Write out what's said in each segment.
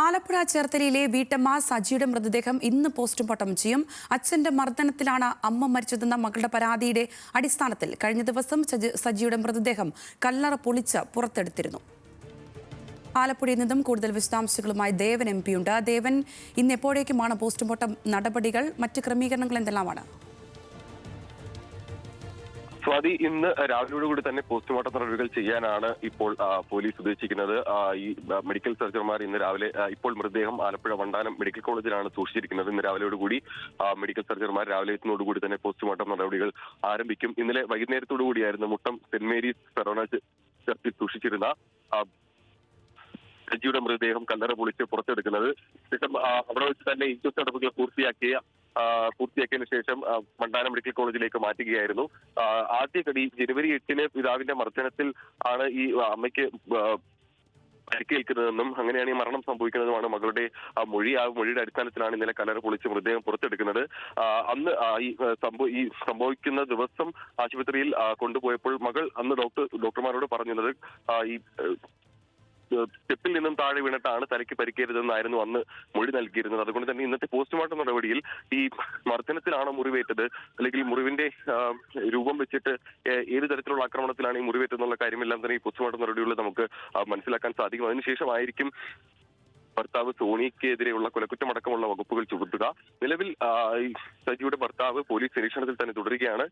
ആലപ്പുഴ ചേർത്തലയിലെ വീട്ടമ്മ സജിയുടെ മൃതദേഹം ഇന്ന് പോസ്റ്റ്മോർട്ടം ചെയ്യും. അച്ഛന്റെ മർദ്ദനത്തിലാണ് അമ്മ മരിച്ചതെന്ന മകളുടെ പരാതിയുടെ അടിസ്ഥാനത്തിൽ കഴിഞ്ഞ ദിവസം സജി- സജിയുടെ മൃതദേഹം കല്ലറ പൊളിച്ച് പുറത്തെടുത്തിരുന്നു. ആലപ്പുഴയിൽ നിന്നും കൂടുതൽ വിശദാംശങ്ങളുമായി ദേവൻ എം പിയുണ്ട് ദേവൻ ഇന്ന് എപ്പോഴേക്കുമാണ് പോസ്റ്റ്മോർട്ടം നടപടികൾ? മറ്റ് ക്രമീകരണങ്ങൾ എന്തെല്ലാമാണ്? സ്വാതി ഇന്ന് രാവിലെയോടുകൂടി തന്നെ പോസ്റ്റ്മോർട്ടം നടപടികൾ ചെയ്യാനാണ് ഇപ്പോൾ പോലീസ് ഉദ്ദേശിക്കുന്നത്. ഈ മെഡിക്കൽ സർജൻമാർ ഇന്ന് രാവിലെ ഇപ്പോൾ മൃതദേഹം ആലപ്പുഴ വണ്ടാനം മെഡിക്കൽ കോളേജിലാണ് സൂക്ഷിച്ചിരിക്കുന്നത്. ഇന്ന് രാവിലെയോടുകൂടി മെഡിക്കൽ സർജൻമാർ രാവിലെ എത്തുന്നതോടുകൂടി തന്നെ പോസ്റ്റ്മോർട്ടം നടപടികൾ ആരംഭിക്കും. ഇന്നലെ വൈകുന്നേരത്തോടു കൂടിയായിരുന്നു മുട്ടം സെന്റ് മേരീസ് ഫെറോണ ചർച്ചിൽ സൂക്ഷിച്ചിരുന്ന ജിയുടെ മൃതദേഹം കല്ലറ പൊളിച്ച് പുറത്തെടുക്കുന്നത്. അവിടെ വെച്ച് തന്നെ ഇൻക്വസ്റ്റ് നടപടികൾ പൂർത്തിയാക്കിയ പൂർത്തിയാക്കിയതിനു ശേഷം മണ്ടാന മെഡിക്കൽ കോളേജിലേക്ക് മാറ്റുകയായിരുന്നു. ആ, ആദ്യ കടി ജനുവരി എട്ടിന് പിതാവിന്റെ മർദ്ദനത്തിൽ ആണ് ഈ അമ്മയ്ക്ക് പരിക്കേൽക്കുന്നതെന്നും അങ്ങനെയാണ് ഈ മരണം സംഭവിക്കുന്നതുമാണ് മകളുടെ മൊഴി ആ മൊഴിയുടെ അടിസ്ഥാനത്തിലാണ് ഇന്നലെ കലർ പൊളിച്ച് മൃതദേഹം പുറത്തെടുക്കുന്നത്. അന്ന് ഈ സംഭവ ഈ സംഭവിക്കുന്ന ദിവസം ആശുപത്രിയിൽ കൊണ്ടുപോയപ്പോൾ മകൾ അന്ന് ഡോക്ടർ ഡോക്ടർമാരോട് പറഞ്ഞിരുന്നത് ഈ സ്റ്റെപ്പിൽ നിന്നും താഴെ വീണിട്ടാണ് തലയ്ക്ക് പരിക്കേറ്റതെന്നായിരുന്നു അന്ന് മൊഴി നൽകിയിരുന്നത്. അതുകൊണ്ട് തന്നെ ഇന്നത്തെ പോസ്റ്റ്മോർട്ടം നടപടിയിൽ ഈ മർദ്ദനത്തിലാണോ മുറിവേറ്റത്? അല്ലെങ്കിൽ മുറിവിന്റെ രൂപം വെച്ചിട്ട് ഏത് തരത്തിലുള്ള ആക്രമണത്തിലാണ് ഈ മുറിവേറ്റെന്നുള്ള കാര്യമെല്ലാം തന്നെ ഈ പോസ്റ്റ്മോർട്ടം നടപടികളിൽ നമുക്ക് മനസ്സിലാക്കാൻ സാധിക്കും. അതിനുശേഷമായിരിക്കും ഭർത്താവ് സോണിക്കെതിരെയുള്ള കൊലക്കുറ്റമടക്കമുള്ള വകുപ്പുകൾ ചുമത്തുക. നിലവിൽ സജിയുടെ ഭർത്താവ് പോലീസ് നിരീക്ഷണത്തിൽ തന്നെ തുടരുകയാണ്.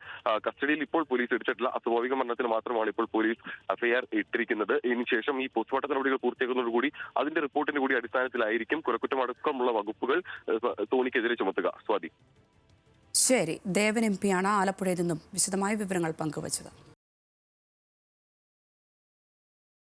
കസ്റ്റഡിയിൽ ഇപ്പോൾ പോലീസ് എടുത്തിട്ടില്ല അസ്വാഭാവിക മരണത്തിന് മാത്രമാണ് ഇപ്പോൾ പോലീസ് എഫ്ഐആർ ഇട്ടിരിക്കുന്നത്. ഇതിനുശേഷം ഈ പോസ്റ്റ്മോർട്ടം നടപടികൾ പൂർത്തിയാക്കുന്നതോടുകൂടി അതിന്റെ റിപ്പോർട്ടിന്റെ കൂടി അടിസ്ഥാനത്തിലായിരിക്കും കൊലക്കുറ്റമടക്കമുള്ള വകുപ്പുകൾ സോണിക്കെതിരെ ചുമത്തുക. സ്വാതി. ശരി. ദേവൻ എം പിയാണ് ആലപ്പുഴയിൽ നിന്നും വിശദമായ വിവരങ്ങൾ പങ്കുവച്ചത്.